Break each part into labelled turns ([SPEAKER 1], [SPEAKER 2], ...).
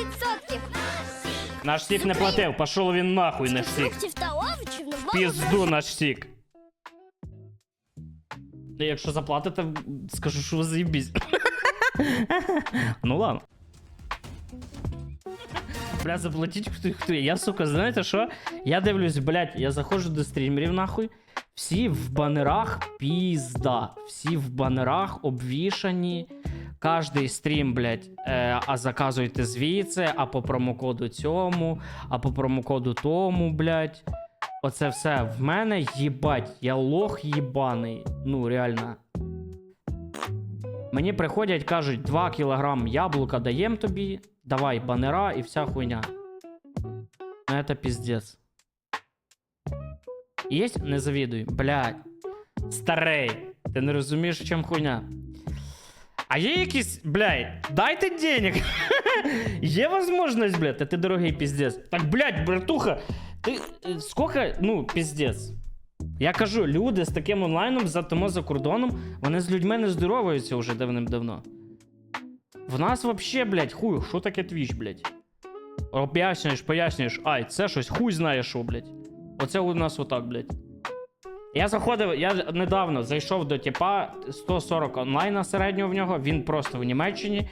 [SPEAKER 1] 100%.
[SPEAKER 2] Наш сік не платив, пішов він нахуй, наш сік.
[SPEAKER 1] Фруктів та овочів
[SPEAKER 2] Пізду наш сік. Якщо заплатите, скажу, що ви заїбісь. ну ладно. Бля, заплатіть хто хто. Я, сука, знаєте що? Я дивлюсь, блядь, я заходжу до стрімерів нахуй. Всі в банерах пізда. Всі в банерах обвішані. Кожний стрім, блядь, е, а заказуйте звідси, а по промокоду цьому, а по промокоду тому, блядь. Оце все в мене їбать, я лох їбаний. Ну, реально. Мені приходять, кажуть, 2 кілограм яблука даєм тобі, давай банера і вся хуйня. Ну, это пиздец. Єсть? Не завідуй. Блядь. Старий. Ти не розумієш, в чим хуйня. А є якісь, блядь, дайте денег. є можливість, блядь, та ти дорогий піздець. Так, блядь, братуха, ти е, скільки, ну, піздець. Я кажу, люди з таким онлайном за тому за кордоном, вони з людьми не здоровуються вже давним-давно. В нас вообще, блядь, хуй, що таке твіч, блядь? Об'яснюєш, пояснюєш, ай, це щось, хуй знає що, блядь. Оце у нас отак, блядь. Я заходив, я недавно зайшов до типа 140 онлайна середнього в нього, він просто в Німеччині,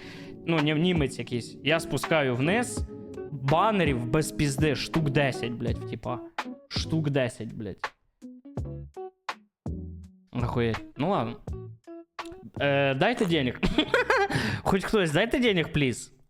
[SPEAKER 2] ну, не німець якийсь. Я спускаю вниз, банерів без пізди, штук 10, блядь, в типа. Штук 10, блядь. Охуєть. Ну ладно. Е, дайте денег. Хоч хтось, дайте денег, пліз.